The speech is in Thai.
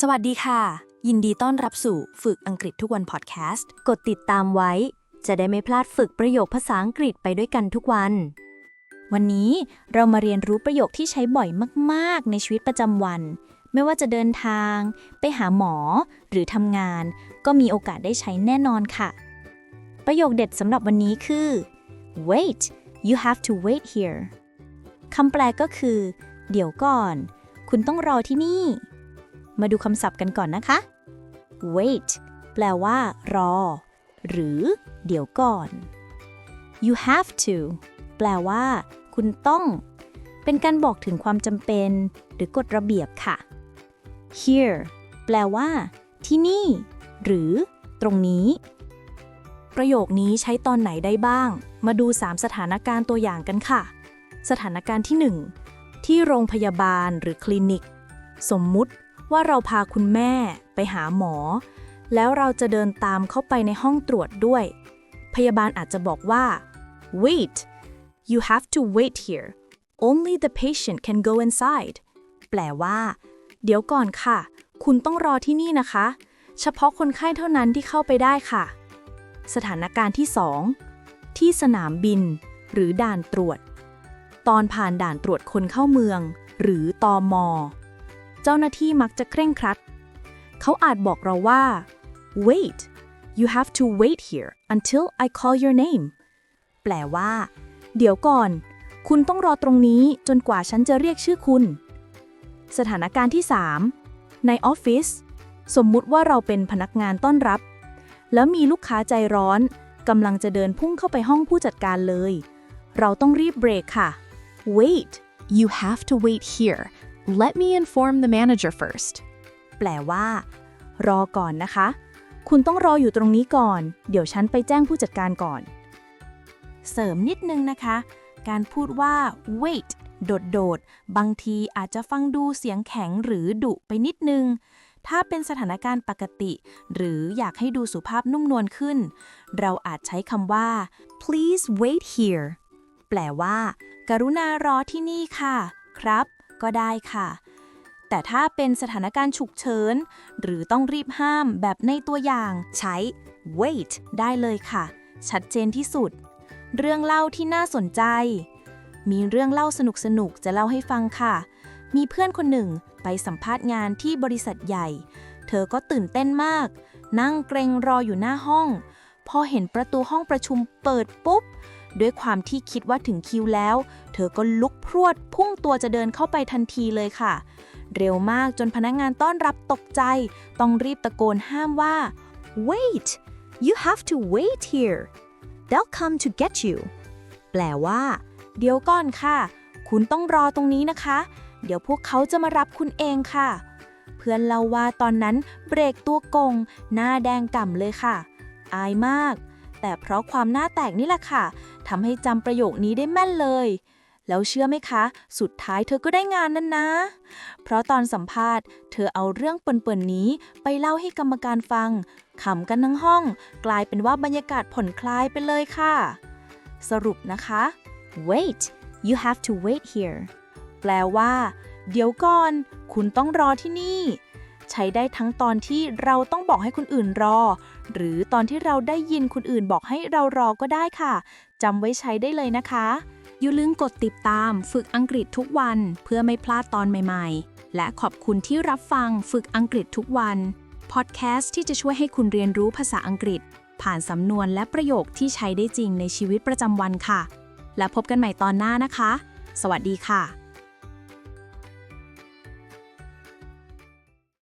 สวัสดีค่ะ ยินดีต้อนรับสู่ฝึกอังกฤษทุกวันพอดแคสต์ กดติดตามไว้ จะได้ไม่พลาดฝึกประโยคภาษาอังกฤษไปด้วยกันทุกวัน วันนี้เรามาเรียนรู้ประโยคที่ใช้บ่อยมากๆ ในชีวิตประจำวัน ไม่ว่าจะเดินทาง ไปหาหมอ หรือทำงาน ก็มีโอกาสได้ใช้แน่นอนค่ะ ประโยคเด็ดสำหรับวันนี้คือ wait you have to wait here คำแปลก็คือ เดี๋ยวก่อน คุณต้องรอที่นี่ มาดูคำศัพท์กันก่อนนะคะ wait แปลว่า รอ หรือ เดี๋ยวก่อน you have to แปลว่า คุณต้อง เป็นการบอกถึงความจำเป็น หรือกฎระเบียบค่ะ here แปลว่า ที่นี่ หรือ ตรงนี้ ประโยคนี้ใช้ตอนไหนได้บ้าง มาดู 3 สถานการณ์ตัวอย่างกันค่ะ สถานการณ์ที่ 1 ที่โรงพยาบาลหรือคลินิก สมมุติ ว่าเราพาคุณแม่ไปหาหมอ แล้วเราจะเดินตามเข้าไปในห้องตรวจด้วย พยาบาลอาจจะบอกว่า wait you have to wait here only the patient can go inside แปลว่า เดี๋ยวก่อนค่ะ คุณต้องรอที่นี่นะคะ เฉพาะคนไข้เท่านั้นที่เข้าไปได้ค่ะ สถานการณ์ที่ 2 ที่สนามบิน หรือด่านตรวจ ตอนผ่านด่านตรวจคนเข้าเมือง หรือตอมอ เจ้าหน้าที่มักจะเคร่งครัด เขาอาจบอกเราว่า wait you have to wait here until I call your name แปลว่า เดี๋ยวก่อน คุณต้องรอตรงนี้จนกว่าฉันจะเรียกชื่อคุณ สถานการณ์ที่ 3 ในออฟฟิศสมมุติว่าเราเป็นพนักงานต้อนรับ แล้วมีลูกค้าใจร้อนกำลังจะเดินพุ่งเข้าไปห้องผู้จัดการเลย เราต้องรีบเบรกค่ะ wait You have to wait here. Let me inform the manager first. แปลว่า รอก่อนนะคะ คุณต้องรออยู่ตรงนี้ก่อน เดี๋ยวฉันไปแจ้งผู้จัดการก่อน เสริมนิดนึงนะคะ การพูดว่า wait โดดโดดๆบางทีอาจจะฟังดูเสียงแข็งหรือดุไปนิดนึง ถ้าเป็นสถานการณ์ปกติ หรืออยากให้ดูสุภาพนุ่มนวลขึ้น เราอาจใช้คำว่า please wait here แปลว่า กรุณารอที่นี่ค่ะ ครับ ก็ได้ค่ะ แต่ถ้าเป็นสถานการณ์ฉุกเฉิน หรือต้องรีบห้ามแบบในตัวอย่างใช้ wait ได้เลยค่ะ ชัดเจนที่สุด เรื่องเล่าที่น่าสนใจ มีเรื่องเล่าสนุกๆจะเล่าให้ฟังค่ะ มีเพื่อนคนหนึ่งไปสัมภาษณ์งานที่บริษัทใหญ่ เธอก็ตื่นเต้นมาก นั่งเกรงรออยู่หน้าห้อง พอเห็นประตูห้องประชุมเปิดปุ๊บ ด้วยความที่คิดว่าถึงคิวแล้ว เธอก็ลุกพรวดพุ่งตัวจะเดินเข้าไปทันทีเลยค่ะ เร็วมากจนพนักงานต้อนรับตกใจ ต้องรีบตะโกนห้ามว่า wait you have to wait here they'll come to get you แปลว่า เดี๋ยวก่อนค่ะ คุณต้องรอตรงนี้นะคะ เดี๋ยวพวกเขาจะมารับคุณเองค่ะ เพื่อนเล่าว่าตอนนั้นเบรกตัวกง หน้าแดงก่ำเลยค่ะ อายมาก แต่เพราะความหน้าแตกนี่แหละค่ะ ทำให้จำประโยคนี้ได้แม่นเลย แล้วเชื่อไหมคะ สุดท้ายเธอก็ได้งานนั้นนะ เพราะตอนสัมภาษณ์ เธอเอาเรื่องเปิ่นๆนี้ไปเล่าให้กรรมการฟังขำกันทั้งห้อง กลายเป็นว่าบรรยากาศผ่อนคลายไปเลยค่ะ สรุปนะคะ wait you have to wait here แปลว่า เดี๋ยวก่อน คุณต้องรอที่นี่ ใช้ได้ทั้งตอนที่เราต้องบอกให้คนอื่นรอ หรือตอนที่เราได้ยินคนอื่นบอกให้เรารอก็ได้ค่ะจำไว้ใช้ได้เลยนะคะอย่าลืมกดติดตามฝึกอังกฤษทุกวันเพื่อไม่พลาดตอนใหม่ ๆ และขอบคุณที่รับฟังฝึกอังกฤษทุกวัน พอดแคสต์ที่จะช่วยให้คุณเรียนรู้ภาษาอังกฤษ ผ่านสำนวนและประโยคที่ใช้ได้จริงในชีวิตประจำวันค่ะ และพบกันใหม่ตอนหน้านะคะ สวัสดีค่ะ